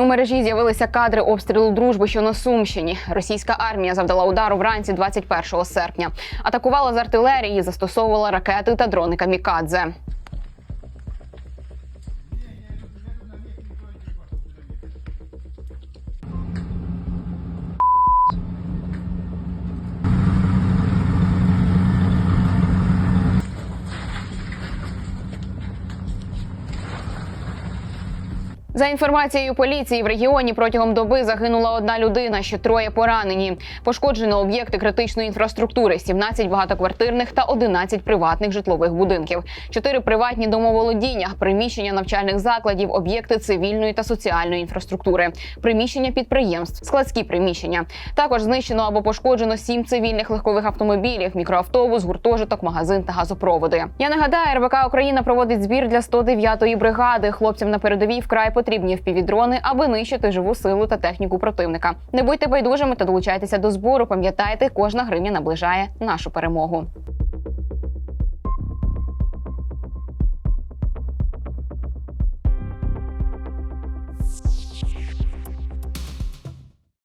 У мережі з'явилися кадри обстрілу дружби, що на Сумщині. Російська армія завдала удару вранці 21 серпня. Атакувала з артилерії, застосовувала ракети та дрони камікадзе. За інформацією поліції, в регіоні протягом доби загинула одна людина, ще троє поранені. Пошкоджено об'єкти критичної інфраструктури: 17 багатоквартирних та 11 приватних житлових будинків, 4 приватні домоволодіння, приміщення навчальних закладів, об'єкти цивільної та соціальної інфраструктури, приміщення підприємств, складські приміщення. Також знищено або пошкоджено 7 цивільних легкових автомобілів, мікроавтобус, гуртожиток, магазин та газопроводи. Я нагадаю, РБК Україна проводить збір для 109-ї бригади. Хлопцям на передовій вкрай потрібні впівдрони, аби нищити живу силу та техніку противника. Не будьте байдужими та долучайтеся до збору. Пам'ятайте, кожна гривня наближає нашу перемогу.